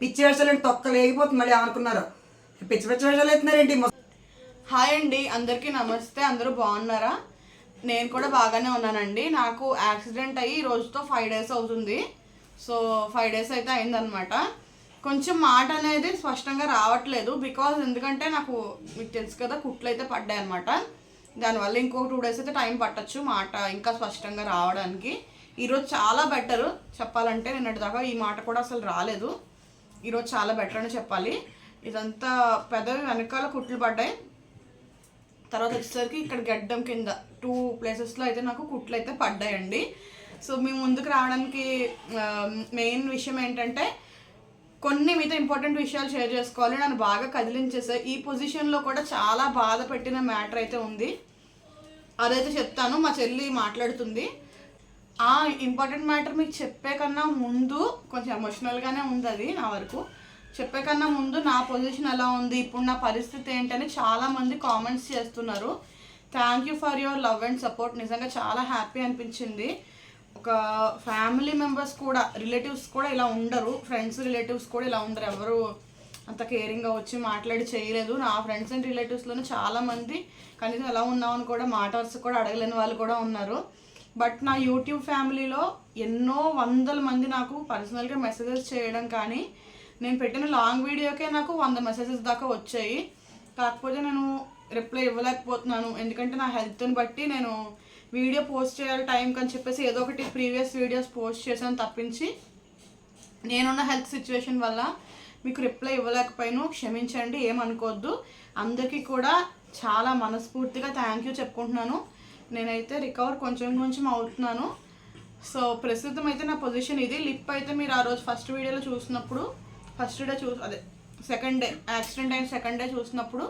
పిచ్చి వేషాలు తొక్క లేకపోతుంది మళ్ళీ అనుకున్నారు. పిచ్చి పిచ్చి వేషాలు ఎత్తున్నారేంటి హాయ్ అండి అందరికీ నమస్తే అందరూ బాగున్నారా? నేను కూడా బాగానే ఉన్నానండి. నాకు యాక్సిడెంట్ అయ్యి ఈ రోజుతో ఫైవ్ డేస్ అవుతుంది. సో ఫైవ్ డేస్ అయితే అయిందనమాట కొంచెం మాట అనేది స్పష్టంగా రావట్లేదు. బికాజ్ ఎందుకంటే నాకు మీకు తెలుసు కదా కుట్లు అయితే పడ్డాయి అనమాట దానివల్ల ఇంకో టూ డేస్ అయితే టైం పట్టచ్చు మాట ఇంకా స్పష్టంగా రావడానికి. ఈరోజు చాలా బెటర్. చెప్పాలంటే నిన్నటి దాకా ఈ మాట కూడా అసలు రాలేదు. ఈరోజు చాలా బెటర్ అని చెప్పాలి. ఇదంతా పెదవి వెనకాల కుట్లు పడ్డాయి. తర్వాత వచ్చేసరికి ఇక్కడ గడ్డం కింద టూ ప్లేసెస్లో అయితే నాకు కుట్లు అయితే పడ్డాయండి. సో మేము ముందుకు రావడానికి మెయిన్ విషయం ఏంటంటే కొన్ని మీతో ఇంపార్టెంట్ విషయాలు షేర్ చేసుకోవాలి. నన్ను బాగా కదిలించేసాయి ఈ పొజిషన్లో కూడా చాలా బాధ పెట్టిన మ్యాటర్ అయితే ఉంది. అదైతే చెప్తాను. మా చెల్లి మాట్లాడుతుంది. ఆ ఇంపార్టెంట్ మ్యాటర్ మీకు చెప్పే కన్నా ముందు కొంచెం ఎమోషనల్గానే ఉంది అది నా వరకు. చెప్పే కన్నా ముందు నా పొజిషన్ ఎలా ఉంది ఇప్పుడు నా పరిస్థితి ఏంటని చాలామంది కామెంట్స్ చేస్తున్నారు. Thank you for your love and support నిజంగా చాలా హ్యాపీ అనిపించింది. ఒక ఫ్యామిలీ మెంబర్స్ కూడా రిలేటివ్స్ కూడా ఇలా ఉండరు. ఫ్రెండ్స్ రిలేటివ్స్ కూడా ఇలా ఉండరు. ఎవరు అంత కేరింగ్గా వచ్చి మాట్లాడి చేయలేదు. నా ఫ్రెండ్స్ అండ్ రిలేటివ్స్లోనే చాలామంది కనీసం ఎలా ఉన్నామని కూడా మాట వరుస కూడా అడగలేని వాళ్ళు కూడా ఉన్నారు. బట్ నా యూట్యూబ్ ఫ్యామిలీలో ఎన్నో వందల మంది నాకు పర్సనల్గా మెసేజెస్ చేయడం కానీ నేను పెట్టిన లాంగ్ వీడియోకే నాకు వంద మెసేజెస్ దాకా వచ్చాయి. కాకపోతే నేను రిప్లై ఇవ్వలేకపోతున్నాను. ఎందుకంటే నా హెల్త్ని బట్టి నేను వీడియో పోస్ట్ చేయాలి టైంకి అని చెప్పేసి ఏదో ఒకటి ప్రీవియస్ వీడియోస్ పోస్ట్ చేశాను తప్పించి. నేనున్న హెల్త్ సిచ్యువేషన్ వల్ల మీకు రిప్లై ఇవ్వలేకపోయాను. క్షమించండి ఏమనుకోవద్దు. అందరికీ కూడా చాలా మనస్ఫూర్తిగా థ్యాంక్ యూ చెప్పుకుంటున్నాను. నేనైతే రికవర్ కొంచెం కొంచెం అవుతున్నాను. సో ప్రస్తుతం అయితే నా పొజిషన్ ఇది. లిప్ అయితే మీరు ఆ రోజు ఫస్ట్ వీడియోలో చూసినప్పుడు ఫస్ట్ డే చూ అదే సెకండ్ డే యాక్సిడెంట్ అయిన సెకండ్ డే చూసినప్పుడు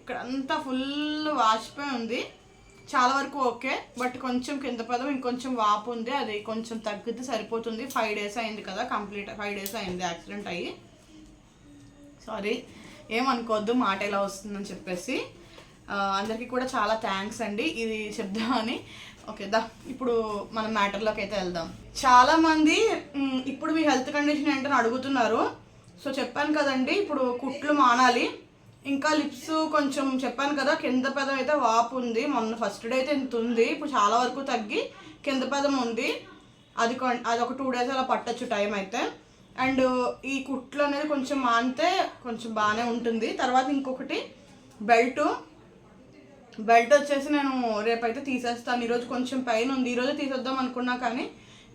ఇక్కడ అంతా ఫుల్ వాచిపోయి ఉంది. చాలా వరకు ఓకే బట్ కొంచెం కింద పదం ఇంకొంచెం వాపు ఉంది. అది కొంచెం తగ్గితే సరిపోతుంది. ఫైవ్ డేస్ అయింది కదా కంప్లీట్ ఫైవ్ డేస్ అయింది యాక్సిడెంట్ అయ్యి. సారీ ఏమనుకోవద్దు మాట ఎలా వస్తుందని చెప్పేసి. అందరికీ కూడా చాలా థ్యాంక్స్ అండి ఇది చెప్దామని. ఓకే దా ఇప్పుడు మన మ్యాటర్లోకి అయితే వెళ్దాం. చాలా మంది ఇప్పుడు మీ హెల్త్ కండిషన్ ఏంటని అడుగుతున్నారు. సో చెప్పాను కదండి ఇప్పుడు కుట్లు మానాలి. ఇంకా లిప్స్ కొంచెం చెప్పాను కదా కింద పదం అయితే వాపు ఉంది. మొన్న ఫస్ట్ డే అయితే ఇంత ఉంది. ఇప్పుడు చాలా వరకు తగ్గి కింద పదం ఉంది. అది అది ఒక టూ డేస్ అలా పట్టొచ్చు టైం అయితే. అండ్ ఈ కుట్లు అనేది కొంచెం మానితే కొంచెం బాగానే ఉంటుంది. తర్వాత ఇంకొకటి బెల్ట్ బెల్ట్ వచ్చేసి నేను రేపైతే తీసేస్తాను. ఈరోజు కొంచెం పెయిన్ ఉంది. ఈరోజు తీసేద్దాం అనుకున్నా కానీ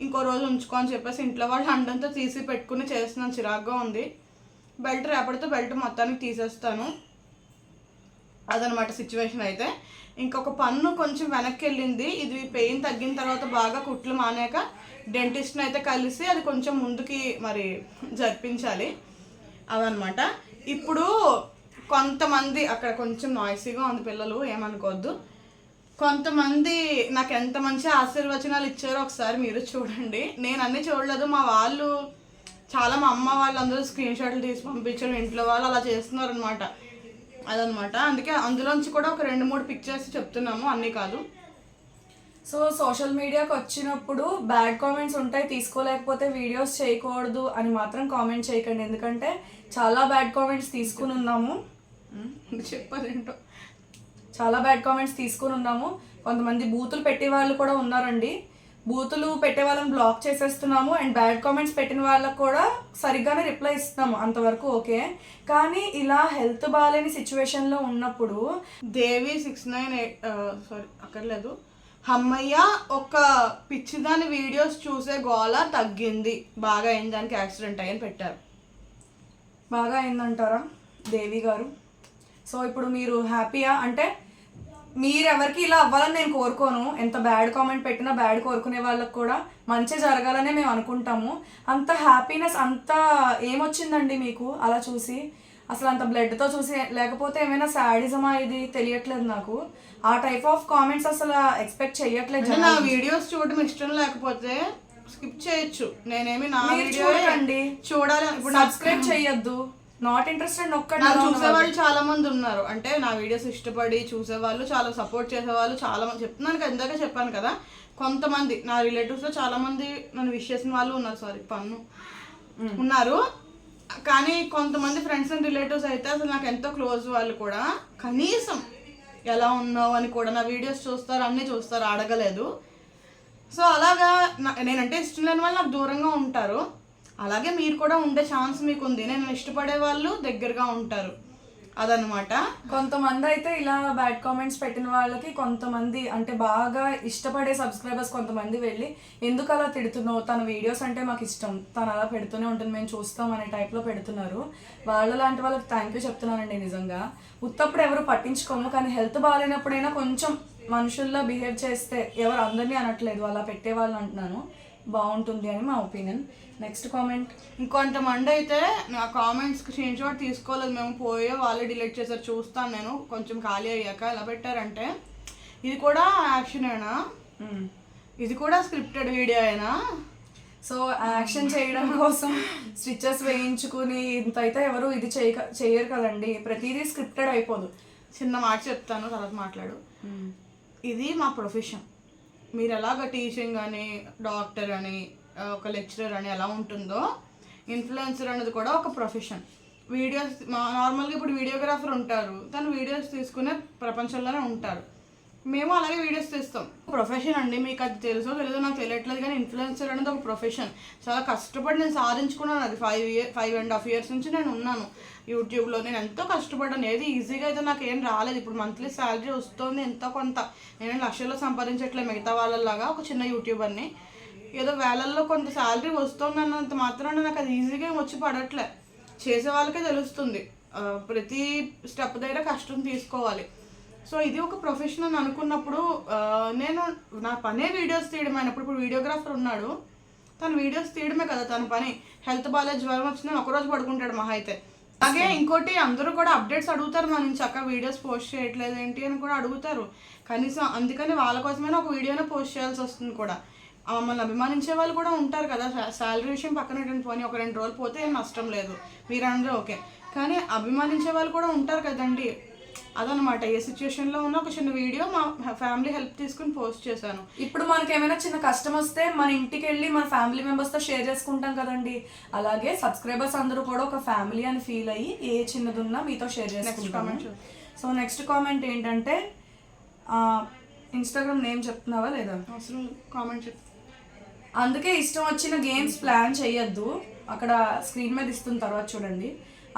ఇంకో రోజు ఉంచుకో అని చెప్పేసి ఇంట్లో వాళ్ళు అండంతా తీసి పెట్టుకుని చేస్తున్నాను. చిరాగ్గా ఉంది. బెల్ట్ రేపటితో బెల్ట్ మొత్తానికి తీసేస్తాను. అదనమాట సిచ్యువేషన్ అయితే. ఇంకొక పన్ను కొంచెం వెనక్కి వెళ్ళింది. ఇది పెయిన్ తగ్గిన తర్వాత బాగా కుట్లు మానాక డెంటిస్ట్ని అయితే కలిసి అది కొంచెం ముందుకి మరి జరిపించాలి. అవన్నమాట ఇప్పుడు కొంతమంది అక్కడ కొంచెం నాయిసీగా ఉంది పిల్లలు ఏమనుకోవద్దు. కొంతమంది నాకు ఎంత మంచి ఆశీర్వచనాలు ఇచ్చారో ఒకసారి మీరు చూడండి. నేను అన్నీ చూడలేదు మా వాళ్ళు చాలా మా అమ్మ వాళ్ళందరూ స్క్రీన్ షాట్లు తీసి పంపించడం ఇంట్లో వాళ్ళు అలా చేస్తున్నారు అనమాట అదనమాట అందుకే అందులోంచి కూడా ఒక రెండు మూడు పిక్చర్స్ చెప్తున్నాము అన్నీ కాదు. సో సోషల్ మీడియాకి వచ్చినప్పుడు బ్యాడ్ కామెంట్స్ ఉంటాయి తీసుకోలేకపోతే వీడియోస్ చేయకూడదు అని మాత్రం కామెంట్ చేయకండి. ఎందుకంటే చాలా బ్యాడ్ కామెంట్స్ తీసుకుని ఉన్నాము. ఉమ్, చెప్పదేంటో చాలా బ్యాడ్ కామెంట్స్ తీసుకుని ఉన్నాము. కొంతమంది బూతులు పెట్టే వాళ్ళు కూడా ఉన్నారండి. బూతులు పెట్టే వాళ్ళని బ్లాక్ చేసేస్తున్నాము అండ్ బ్యాడ్ కామెంట్స్ పెట్టిన వాళ్ళకు కూడా సరిగ్గానే రిప్లై ఇస్తున్నాము అంతవరకు ఓకే కానీ ఇలా హెల్త్ బాగాలేని సిచ్యువేషన్లో ఉన్నప్పుడు Devi six nine eight sorry అక్కర్లేదు. అమ్మయ్య ఒక పిచ్చిదాని వీడియోస్ చూసే గోళ తగ్గింది. బాగా అయింది దానికి యాక్సిడెంట్ అయ్యని పెట్టారు. బాగా అయిందంటారా దేవి గారు? సో ఇప్పుడు మీరు హ్యాపీయా? అంటే మీరెవరికి ఇలా అవ్వాలని నేను కోరుకోను. ఎంత బ్యాడ్ కామెంట్ పెట్టినా బ్యాడ్ కోరుకునే వాళ్ళకి కూడా మంచి జరగాలనే మేము అనుకుంటాము. అంత హ్యాపీనెస్ అంత ఏమొచ్చిందండి మీకు అలా చూసి? అసలు అంత బ్లడ్తో చూసి లేకపోతే ఏమైనా శాడిజమా ఇది తెలియట్లేదు నాకు. ఆ టైప్ ఆఫ్ కామెంట్స్ అసలు ఎక్స్పెక్ట్ చెయ్యట్లేదు అంటే నా వీడియోస్ చూడడం ఇష్టం లేకపోతే స్కిప్ చేయొచ్చు. నేనేమి నా మీరు వీడియో చూడండి. చూడాలి ఇప్పుడు సబ్స్క్రైబ్ చెయ్యొద్దు. నాట్ ఇంట్రెస్టెడ్ ఒక్కటి నాకు చూసేవాళ్ళు చాలా మంది ఉన్నారు. అంటే నా వీడియోస్ ఇష్టపడి చూసేవాళ్ళు చాలా సపోర్ట్ చేసేవాళ్ళు చాలా మంది చెప్తున్నాను కదా ఇందాక చెప్పాను కదా కొంతమంది నా రిలేటివ్స్లో చాలా మంది నన్ను విష్ చేసిన వాళ్ళు ఉన్నారు. సారీ పన్ను. ఉన్నారు. కానీ కొంతమంది ఫ్రెండ్స్ అండ్ రిలేటివ్స్ అయితే అసలు నాకు ఎంతో క్లోజ్ వాళ్ళు కూడా కనీసం ఎలా ఉన్నావు అని కూడా నా వీడియోస్ చూస్తారు అన్నీ చూస్తారు అడగలేదు. సో అలాగా నేనంటే ఇష్టం లేని వాళ్ళు నాకు దూరంగా ఉంటారు. అలాగే మీరు కూడా ఉండే ఛాన్స్ మీకు ఉంది నేను ఇష్టపడే వాళ్ళు దగ్గరగా ఉంటారు. అదనమాట కొంతమంది అయితే ఇలా బ్యాడ్ కామెంట్స్ పెట్టిన వాళ్ళకి కొంతమంది అంటే బాగా ఇష్టపడే సబ్స్క్రైబర్స్ కొంతమంది వెళ్ళి ఎందుకు అలా తిడుతున్నావు? తన వీడియోస్ అంటే మాకు ఇష్టం. తను అలా పెడుతూనే ఉంటుంది. మేము చూస్తాం అనే టైప్లో పెడుతున్నారు. వాళ్ళ లాంటి వాళ్ళకి థ్యాంక్ యూ చెప్తున్నానండి నిజంగా. ఉత్తప్పుడు ఎవరు పట్టించుకోము కానీ హెల్త్ బాగాలేనప్పుడైనా కొంచెం మనుషుల్లో బిహేవ్ చేస్తే ఎవరు అందరినీ అనట్లేదు. అలా పెట్టే వాళ్ళు అంటున్నాను. బాగుంటుంది అని మా ఒపీనియన్. నెక్స్ట్ కామెంట్ ఇంకొంతమంది అయితే నా కామెంట్స్ స్క్రీన్ షాట్ తీసుకోలేదు. మేము పోయే వాళ్ళే డిలీట్ చేశారు. చూస్తాను నేను. కొంచెం ఖాళీ అయ్యాక ఎలా పెట్టారంటే ఇది కూడా యాక్షనేనా ఇది కూడా స్క్రిప్టెడ్ వీడియో అయినా సో యాక్షన్ చేయడం కోసం స్టిచెస్ వేయించుకుని ఇంత అయితే ఎవరు ఇది చేయక చేయరు కదండి. ప్రతిదీ స్క్రిప్టెడ్ అయిపోదు. చిన్న మాట చెప్తాను తర్వాత మాట్లాడు. ఇది మా ప్రొఫెషన్ మీరు ఎలాగ టీచింగ్ అని డాక్టర్ అని ఒక లెక్చరర్ అని ఎలా ఉంటుందో ఇన్ఫ్లుయెన్సర్ అనేది కూడా ఒక ప్రొఫెషన్ వీడియోస్ నార్మల్గా ఇప్పుడు వీడియోగ్రాఫర్ ఉంటారు. తను వీడియోస్ తీసుకునే ప్రపంచంలోనే ఉంటారు. మేము అలాగే వీడియోస్ తీస్తాం. ప్రొఫెషన్ అండి మీకు అది తెలుసో లేదో నాకు తెలియట్లేదు కానీ ఇన్ఫ్లుయెన్సర్ అనేది ఒక ప్రొఫెషన్ చాలా కష్టపడి నేను సాధించుకున్నాను. అది five year five and half years నుంచి నేను ఉన్నాను. యూట్యూబ్లో నేను ఎంతో కష్టపడ్డాను. ఏది ఈజీగా అయితే నాకు ఏం రాలేదు. ఇప్పుడు మంత్లీ శాలరీ వస్తుంది ఎంతో కొంత. నేను లక్షల్లో సంపాదించట్లే మిగతా వాళ్ళలాగా ఒక చిన్న యూట్యూబర్ని ఏదో వేలల్లో కొంత శాలరీ వస్తుంది అన్నంత మాత్రాన నాకు అది ఈజీగా వచ్చి పడట్లే. చేసే వాళ్ళకే తెలుస్తుంది. ప్రతి స్టెప్ దగ్గర కష్టం తీసుకోవాలి. సో ఇది ఒక ప్రొఫెషన్ అని అనుకున్నప్పుడు నేను నా పనే వీడియోస్ తీయడం అయినప్పుడు ఇప్పుడు వీడియోగ్రాఫర్ ఉన్నాడు. తను వీడియోస్ తీయడమే కదా తన పని. హెల్త్ బాగాలేదు జ్వరం వచ్చిన ఒకరోజు పడుకుంటాడు మహా అయితే. అలాగే ఇంకోటి అందరూ కూడా అప్డేట్స్ అడుగుతారు మన నుంచి. అక్క వీడియోస్ పోస్ట్ చేయట్లేదు ఏంటి? అని కూడా అడుగుతారు. కనీసం అందుకని వాళ్ళ కోసమైనా ఒక వీడియోనే పోస్ట్ చేయాల్సి వస్తుంది కూడా. మమ్మల్ని అభిమానించే వాళ్ళు కూడా ఉంటారు కదా. శాలరీ విషయం పక్కన పోనీ ఒక రెండు రోజులు పోతే ఏం నష్టం లేదు. మీరందరూ ఓకే. కానీ అభిమానించే వాళ్ళు కూడా ఉంటారు కదండి. అదనమాట ఏ సిచ్యువేషన్లో ఉన్న ఒక చిన్న వీడియో మా ఫ్యామిలీ హెల్ప్ తీసుకుని పోస్ట్ చేశాను. ఇప్పుడు మనకి ఏమైనా చిన్న కష్టం వస్తే మన ఇంటికి వెళ్ళి మన ఫ్యామిలీ మెంబర్స్తో షేర్ చేసుకుంటాం కదండి. అలాగే సబ్స్క్రైబర్స్ అందరూ కూడా ఒక ఫ్యామిలీ అని ఫీల్ అయ్యి ఏ చిన్నదున్నా మీతో షేర్ చేసుకుంటాము సో నెక్స్ట్ కామెంట్ ఏంటంటే ఇన్స్టాగ్రామ్ నేమ్ చెప్తున్నావా లేదా? అసలు కామెంట్ అందుకే ఇష్టం వచ్చిన గేమ్స్ ప్లాన్ చేయొద్దు అక్కడ స్క్రీన్ మీద ఇస్తున్న తర్వాత చూడండి.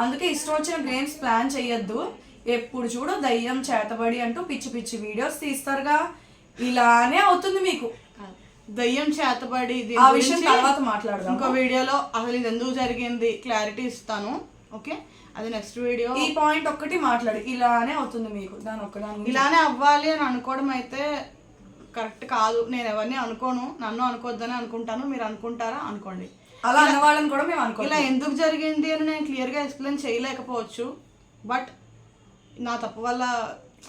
అందుకే ఇష్టం వచ్చిన గేమ్స్ ప్లాన్ చేయొద్దు ఎప్పుడు చూడు దయ్యం చేతబడి అంటూ పిచ్చి పిచ్చి వీడియోస్ తీస్తారుగా. ఇలానే అవుతుంది మీకు. దయ్యం చేతబడి ఆ విషయం తర్వాత మాట్లాడదాం ఇంకో వీడియోలో అసలు ఇది ఎందుకు జరిగింది క్లారిటీ ఇస్తాను. ఓకే? అది నెక్స్ట్ వీడియో. ఈ పాయింట్ ఒక్కటి మాట్లాడు. ఇలానే అవుతుంది మీకు. దాని ఒక్కదాని. ఇలానే అవ్వాలి అని అనుకోవడం అయితే కరెక్ట్ కాదు. నేను ఎవరిని అనుకోను. నన్ను అనుకోవద్దని అనుకుంటాను. మీరు అనుకుంటారా? అనుకోండి. అలా అన్న వాళ్ళని కూడా మేము అనుకో ఇలా ఎందుకు జరిగింది అని నేను క్లియర్గా ఎక్స్ప్లెయిన్ చేయలేకపోవచ్చు. బట్ నా తప్పు వల్ల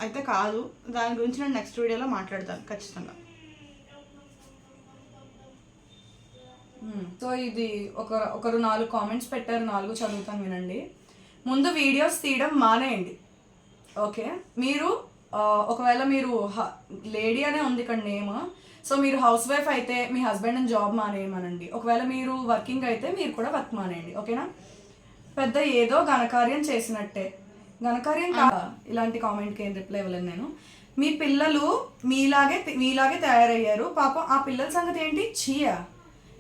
అయితే కాదు. దాని గురించి నేను నెక్స్ట్ వీడియోలో మాట్లాడతాను ఖచ్చితంగా. సో ఇది ఒక ఒకరు నాలుగు కామెంట్స్ పెట్టారు నాలుగు చదువుతాను వినండి. ముందు వీడియోస్ తీయడం మానేయండి. ఓకే మీరు ఒకవేళ మీరు లేడీ అనే ఉంది ఇక్కడ నేమ్ సో మీరు హౌస్ వైఫ్ అయితే మీ హస్బెండ్ జాబ్ మానేయమనండి. ఒకవేళ మీరు వర్కింగ్ అయితే మీరు కూడా వర్క్ మానేయండి. ఓకేనా పెద్ద ఏదో ఘనకార్యం చేసినట్టే. ఘనకార్యం కా ఇలాంటి కామెంట్కి ఏం రిప్లై ఇవ్వలేదు నేను. మీ పిల్లలు మీలాగే మీలాగే తయారయ్యారు. పాపం ఆ పిల్లల సంగతి ఏంటి? చీయా.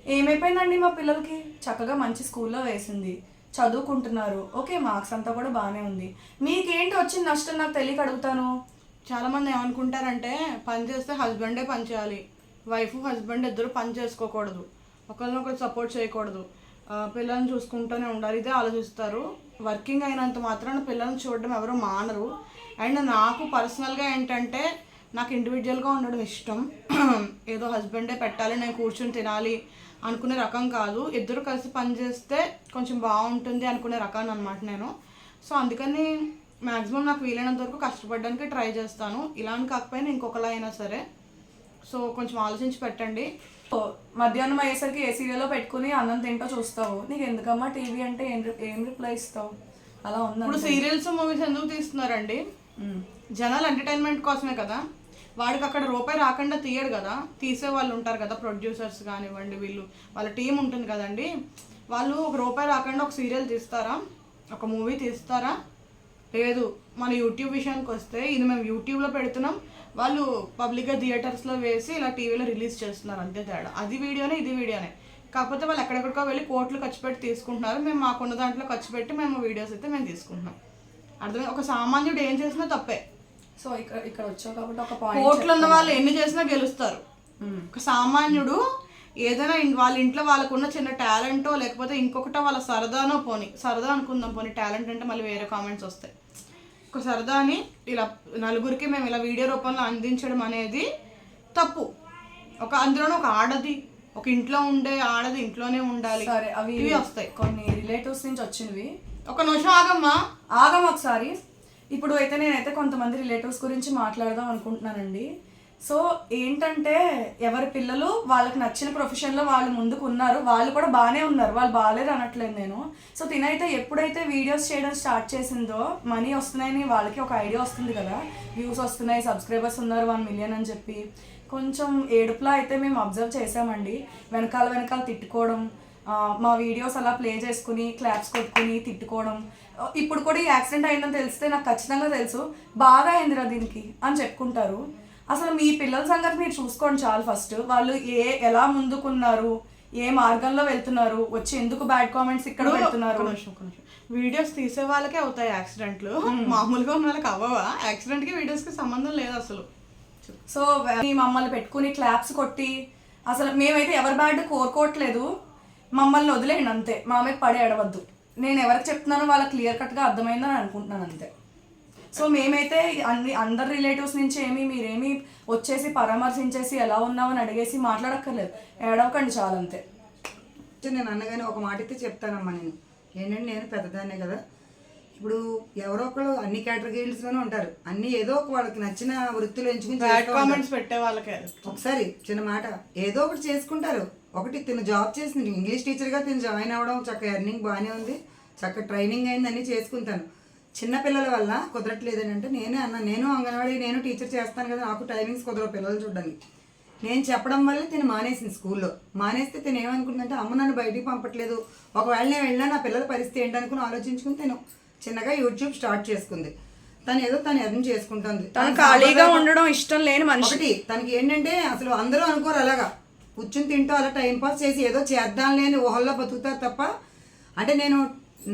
ఏమైపోయిందండి మా పిల్లలకి? చక్కగా మంచి స్కూల్లో వేసింది. చదువుకుంటున్నారు. ఓకే మార్క్స్ అంతా కూడా బాగానే ఉంది. మీకేంటి వచ్చిన నష్టం? నాకు తెలియక అడుగుతాను. చాలా మంది ఏమనుకుంటారంటే పని చేస్తే హస్బెండే పని చేయాలి. వైఫ్ హస్బెండ్ ఇద్దరు పని చేసుకోకూడదు. ఒకరినొకరు సపోర్ట్ చేయకూడదు. పిల్లల్ని చూసుకుంటూనే ఉండాలి. ఇదే ఆలోచిస్తారు. వర్కింగ్ అయినంత మాత్రాన పిల్లల్ని చూడడం ఎవరు మానరు. అండ్ నాకు పర్సనల్గా ఏంటంటే నాకు ఇండివిజువల్గా ఉండడం ఇష్టం. ఏదో హస్బెండే పెట్టాలి నేను కూర్చొని తినాలి అనుకునే రకం కాదు. ఇద్దరు కలిసి పని చేస్తే కొంచెం బాగుంటుంది అనుకునే రకాన్ని అనమాట నేను. సో అందుకని మ్యాక్సిమం నాకు వీలైనంత వరకు కష్టపడడానికి ట్రై చేస్తాను. ఇలా అని కాకపోయినా ఇంకొకలా అయినా సరే. సో కొంచెం ఆలోచించి పెట్టండి. మధ్యాహ్నం అయ్యేసరికి ఏ సీరియల్లో పెట్టుకుని అన్నం తింటో చూస్తావు. నీకు ఎందుకమ్మా టీవీ అంటే ఏం ఏం రిప్లై ఇస్తావు? అలా ఇప్పుడు ఉందండి సీరియల్స్ మూవీస్ ఎందుకు తీస్తున్నారండి? జనాలు ఎంటర్టైన్మెంట్ కోసమే కదా. వాడికి అక్కడ రూపాయి రాకుండా తీయడు కదా. తీసే వాళ్ళు ఉంటారు కదా ప్రొడ్యూసర్స్ కానివ్వండి వీళ్ళు వాళ్ళ టీం ఉంటుంది కదండి. వాళ్ళు ఒక రూపాయి రాకుండా ఒక సీరియల్ తీస్తారా? ఒక మూవీ తీస్తారా? లేదు మన యూట్యూబ్ విషయానికి వస్తే ఇది మేము యూట్యూబ్లో పెడుతున్నాం. వాళ్ళు పబ్లిక్గా థియేటర్స్లో వేసి ఇలా టీవీలో రిలీజ్ చేస్తున్నారు అంతే తేడా. అది వీడియోనే ఇది వీడియోనే. కాకపోతే వాళ్ళు ఎక్కడెక్కడికో వెళ్ళి కోట్లు ఖర్చు పెట్టి తీసుకుంటున్నారు. మేము మాకున్న దాంట్లో ఖర్చు పెట్టి మేము వీడియోస్ అయితే మేము తీసుకుంటున్నాం. అర్థమే ఒక సామాన్యుడు ఏం చేసినా తప్పే. సో ఇక్కడ ఇక్కడ వచ్చావు కాబట్టి ఒక కోట్లు ఉన్న వాళ్ళు ఎన్ని చేసినా గెలుస్తారు. ఒక సామాన్యుడు ఏదైనా వాళ్ళ ఇంట్లో వాళ్ళకున్న చిన్న టాలెంటో లేకపోతే ఇంకొకటో వాళ్ళ సరదానో పోని సరదా అనుకుందాం పోని టాలెంట్ అంటే మళ్ళీ వేరే కామెంట్స్ వస్తాయి. ఒక సరదాని ఇలా నలుగురికి మేము ఇలా వీడియో రూపంలో అందించడం అనేది తప్పు. ఒక అందులోనూ ఒక ఆడది ఒక ఇంట్లో ఉండే ఆడది ఇంట్లోనే ఉండాలి. సరే అవి ఇవి వస్తాయి. కొన్ని రిలేటివ్స్ నుంచి వచ్చినవి. ఒక నిమిషం ఆగమ్మా. ఆగం ఒకసారి. ఇప్పుడు అయితే నేనైతే కొంతమంది రిలేటివ్స్ గురించి మాట్లాడదాం అనుకుంటున్నానండి. సో ఏంటంటే ఎవరి పిల్లలు వాళ్ళకి నచ్చిన ప్రొఫెషన్లో వాళ్ళు ముందుకు ఉన్నారు వాళ్ళు కూడా బాగానే ఉన్నారు వాళ్ళు బాగాలేదు అనట్లేదు నేను. సో తినైతే ఎప్పుడైతే వీడియోస్ చేయడం స్టార్ట్ చేసిందో మనీ వస్తున్నాయని వాళ్ళకి ఒక ఐడియా వస్తుంది కదా. వ్యూస్ వస్తున్నాయి సబ్స్క్రైబర్స్ ఉన్నారు వన్ మిలియన్ అని చెప్పి. కొంచెం ఏడుపులా అయితే మేము అబ్జర్వ్ చేసామండి వెనకాల వెనకాల తిట్టుకోవడం మా వీడియోస్ అలా ప్లే చేసుకుని క్లాప్స్ కొట్టుకుని తిట్టుకోవడం. ఇప్పుడు కూడా ఈ యాక్సిడెంట్ అయిందని తెలిస్తే నాకు ఖచ్చితంగా తెలుసు. బాగా అయిందిరా దీనికి అని చెప్పుకుంటారు. అసలు మీ పిల్లల సంగతి మీరు చూసుకోండి చాలు ఫస్ట్ వాళ్ళు ఏ ఎలా ముందుకున్నారు ఏ మార్గంలో వెళ్తున్నారు వచ్చి ఎందుకు బ్యాడ్ కామెంట్స్ ఇక్కడ పెడుతున్నారు? నిమిషం. వీడియోస్ తీసే వాళ్ళకే అవుతాయి యాక్సిడెంట్లు మామూలుగా ఉన్న వాళ్ళకి అవ్వవా? యాక్సిడెంట్కి వీడియోస్కి సంబంధం లేదు అసలు. సో మీ మమ్మల్ని పెట్టుకుని క్లాప్స్ కొట్టి అసలు మేమైతే ఎవరి బ్యాడ్ కోరుకోవట్లేదు. మమ్మల్ని వదిలేయండి అంతే. మా మీద పడి ఎడవద్దు నేను ఎవరికి చెప్తున్నానో వాళ్ళకి క్లియర్ కట్గా అర్థమైందని అనుకుంటున్నాను అంతే. సో మేమైతే అన్ని అందరి రిలేటివ్స్ నుంచి ఏమి మీరేమి వచ్చేసి పరామర్శించేసి ఎలా ఉన్నామని అడిగేసి మాట్లాడక్కర్లేదు. ఏడవకండి చాలంతే నేను అన్నగానే ఒక మాట అయితే చెప్తానమ్మా నేను. ఏంటంటే నేను పెద్దదాన్నే కదా. ఇప్పుడు ఎవరో ఒకరు అన్ని కేటగిరీస్లోనే ఉంటారు. అన్ని ఏదో ఒక వాళ్ళకి నచ్చిన వృత్తులు ఎంచుకుని. కామెంట్స్ పెట్టే వాళ్ళకే ఒకసారి చిన్న మాట. ఏదో ఒకటి చేసుకుంటారు. ఒకటి తిను జాబ్ చేసింది. ఇంగ్లీష్ టీచర్గా తిను జాయిన్ అవ్వడం చక్కగా ఎర్నింగ్ బాగానే ఉంది. చక్కగా ట్రైనింగ్ అయింది అన్నీ చేసుకుంటాను. చిన్న పిల్లల వల్ల కుదరట్లేదని అంటే నేనే అన్న. నేను అంగన్వాడీ నేను టీచర్ చేస్తాను కదా నాకు టైమింగ్స్ కుదరవు పిల్లలు చూడడానికి. నేను చెప్పడం వల్ల తిను మానేసింది స్కూల్లో. మానేస్తే తిను ఏమనుకుందంటే అమ్మ నన్ను బయటికి పంపట్లేదు. ఒకవేళ నేను వెళ్ళినా నా పిల్లల పరిస్థితి ఏంటనుకుని ఆలోచించుకుని తిను. చిన్నగా యూట్యూబ్ స్టార్ట్ చేసుకుంది. తను ఏదో తను ఎర్న్ చేసుకుంటుంది. తను ఖాళీగా ఉండడం ఇష్టం లేని మనిషి. తనకి ఏంటంటే అసలు అందరూ అనుకోరు అలాగా. కూర్చుని తింటూ అలా టైం పాస్ చేసి ఏదో చేద్దాం లేని ఊహల్లో బతుకుతారు తప్ప అంటే నేను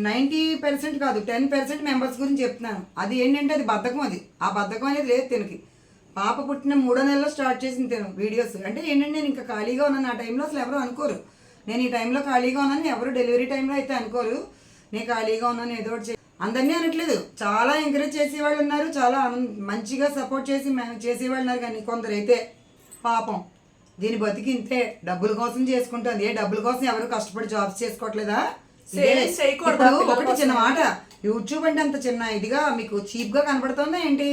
నైంటీ పర్సెంట్ కాదు టెన్ పర్సెంట్ మెంబర్స్ గురించి చెప్తున్నాను. అది ఏంటంటే అది బద్ధకం అది. ఆ బద్ధకం అనేది లేదు తినకి. పాప పుట్టిన మూడో నెలలో స్టార్ట్ చేసింది తిను వీడియోస్ అంటే ఏంటంటే నేను ఇంకా ఖాళీగా ఉన్నాను. ఆ టైంలో అసలు ఎవరు అనుకోరు. నేను ఈ టైంలో ఖాళీగా ఉన్నాను ఎవరు డెలివరీ టైంలో అయితే అనుకోరు. నేను ఖాళీగా ఉన్నాను ఏదో ఒకటి అందరినీ అనట్లేదు. చాలా ఎంకరేజ్ చేసేవాళ్ళు ఉన్నారు చాలా మంచిగా సపోర్ట్ చేసి చేసేవాళ్ళు ఉన్నారు కానీ కొందరైతే పాపం. దీని బతికి ఇంతే డబ్బుల కోసం చేసుకుంటుంది. ఏ డబ్బుల కోసం ఎవరు కష్టపడి జాబ్స్ చేసుకోవట్లేదా? ఇప్పుడు ఒకటి చిన్న మాట. యూట్యూబ్ అంటే అంత చిన్న ఇదిగా మీకు చీప్గా కనబడుతుందా ఏంటి?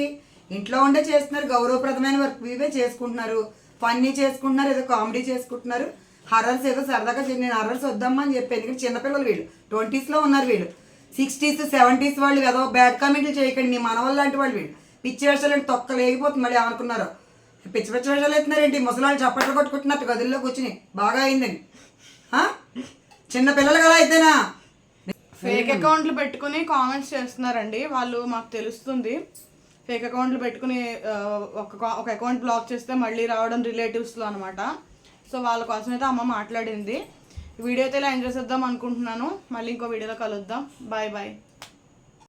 ఇంట్లో ఉండే చేస్తున్నారు గౌరవప్రదమైన వర్క్ ఇవే చేసుకుంటున్నారు. ఫన్నీ చేసుకుంటున్నారు ఏదో కామెడీ చేసుకుంటున్నారు. హర్రర్స్ ఏదో సరదాగా నేను హర్రర్స్ వద్దమ్మా అని చెప్పి ఎందుకంటే చిన్నపిల్లలు వీళ్ళు. ట్వంటీస్లో ఉన్నారు వీళ్ళు. సిక్స్టీస్ సెవెంటీస్ వాళ్ళు ఏదో బ్యాడ్ కామెంట్లు చేయకండి మీ మనవాళ్ళు లాంటి వాళ్ళు వీళ్ళు. పిచ్చి వేషాలు అంటే తొక్క లేకపోతుంది మళ్ళీ ఏమనుకున్నారు. పిచ్చి పిచ్చి వేషాలు ఎత్తున్నారేంటి ముసలాళ్ళు చప్పట్లు కొట్టుకుంటున్నట్టు గదుల్లో కూర్చుని. బాగా అయిందని? చిన్న పిల్లలు కదా అయితేనా? ఫేక్ అకౌంట్లు పెట్టుకుని కామెంట్స్ చేస్తున్నారండి. వాళ్ళు మాకు తెలుస్తుంది. ఫేక్ అకౌంట్లు పెట్టుకుని ఒక ఒక అకౌంట్ బ్లాక్ చేస్తే మళ్ళీ రావడం రిలేటివ్స్లో అనమాట సో వాళ్ళ కోసం అయితే అమ్మ మాట్లాడింది. వీడియో అయితే ఇలా ఎంజాయ్ చేద్దాం అనుకుంటున్నాను. మళ్ళీ ఇంకో వీడియోలో కలుద్దాం. Bye bye.